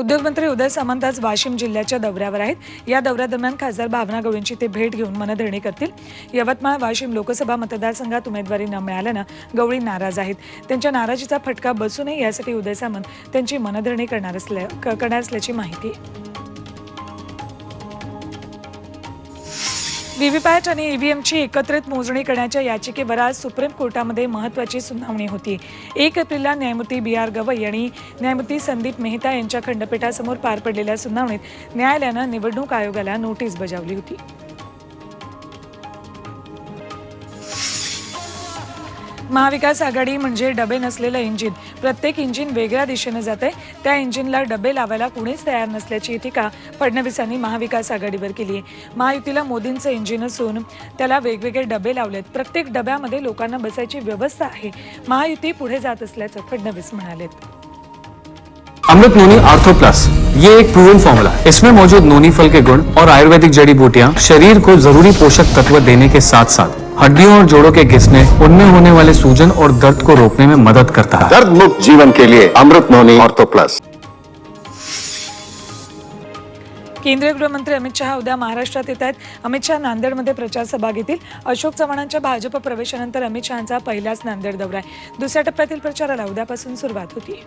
उद्योगमंत्री उदय सामंत आज वाशिम जिल्ह्याच्या दौऱ्यावर आहेत. या दौऱ्यादरम्यान खासदार भावना गवळींची ते भेट घेऊन मनधरणी करतील. यवतमाळ वाशिम लोकसभा मतदारसंघात उमेदवारी न मिळाल्यानं गवळी नाराज आहेत. त्यांच्या नाराजीचा फटका बसू नये यासाठी उदय सामंत त्यांची मनधरणी करणार असल्या क- करणार असल्याची माहिती व्हीव्हीपॅट आणि ईव्हीएमची एकत्रित मोजणी करण्याच्या याचिकेवर आज सुप्रीम कोर्टामध्ये महत्त्वाची सुनावणी होती. एक एप्रिलला न्यायमूर्ती बी आर गवई आणि न्यायमूर्ती संदीप मेहता यांच्या खंडपीठासमोर पार पडलेल्या सुनावणीत न्यायालयानं निवडणूक आयोगाला नोटीस बजावली होती. महाविकास आघाडी म्हणजे डबे नसलेलं इंजिन. प्रत्येक इंजिन वेगळ्या दिशेने जात. आहे त्या इंजिनला डबे लावायला कुणीच तयार नसल्याची टीका फडणवीसांनी महाविकास आघाडीवर केली आहे. महायुतीला मोदींचं इंजिन असून त्याला वेगवेगळे डबे लावलेत. प्रत्येक डब्यामध्ये लोकांना बसायची व्यवस्था आहे. महायुती पुढे जात असल्याचं फडणवीस म्हणालेत. Amrit noni ortho plus. ये एक प्रूवन फॉर्मूला इसमें मौजूद नोनी फल के गुण और आयुर्वेदिक जड़ी बूटियाँ शरीर को जरूरी पोषक तत्व देने के साथ साथ हड्डियों और जोड़ों के घिसने उनमें होने वाले सूजन और दर्द को रोकने में मदद करता है। दर्द मुक्त जीवन के लिए अमृत नोनी ऑर्थो प्लस। केंद्रीय गृहमंत्री अमित शहा उद्या महाराष्ट्रात येत आहेत. अमित शहा नांदेडमध्ये प्रचार सभा घेतील. अशोक चव्हाणांच्या भाजप प्रवेशानंतर अमित शहाचा पहिलाच नांदेड दौरा आहे. दुसऱ्या टप्प्यातील प्रचाराला उद्यापासून सुरुवात होती.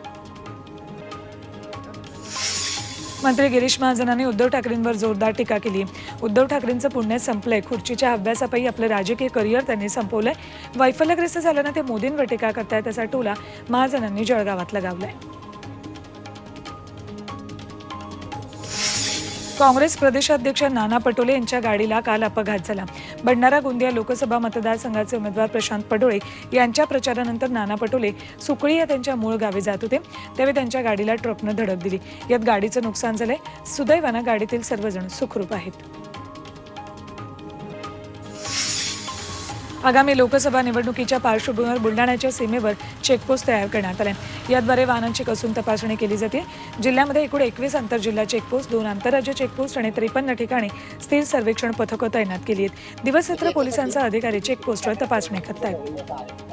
मंत्री गिरीश महाजनांनी उद्धव ठाकरेंवर जोरदार टीका केली. उद्धव ठाकरेंचं पुण्य संपलंय. खुर्चीच्या अभ्यासापायी आपलं राजकीय करिअर त्यांनी संपवलंय. वैफल्यग्रस्त झाल्यानं ते मोदींवर टीका करतायत असा टोला महाजनांनी जळगावात लगावलाय काँग्रेस प्रदेशाध्यक्ष नाना पटोले यांच्या गाडीला काल अपघात झाला. भंडारा गोंदिया लोकसभा मतदारसंघाचे उमेदवार प्रशांत पडोळे यांच्या प्रचारानंतर नाना पटोले सुकळी या त्यांच्या मूळ गावी जात होते. त्यावेळी त्यांच्या गाडीला ट्रकनं धडक दिली. यात गाडीचं नुकसान झालंय. सुदैवानं गाडीतील सर्वजण सुखरूप आहेत. आगामी लोकसभा निवडणुकीच्या पार्श्वभूमीवर बुलढाण्याच्या सीमेवर चेकपोस्ट तयार करण्यात आले याद्वारे वाहनांची कसून तपासणी केली जाते. जिल्ह्यामध्ये एकूण एकवीस आंतरजिल्हा चेकपोस्ट दोन आंतरराज्य चेकपोस्ट आणि त्रेपन्न ठिकाणी स्थिर सर्वेक्षण पथकं तैनात केली आहेत. दिवसरात्र पोलिसांचा अधिकारी चेकपोस्टवर तपासणी करतायत.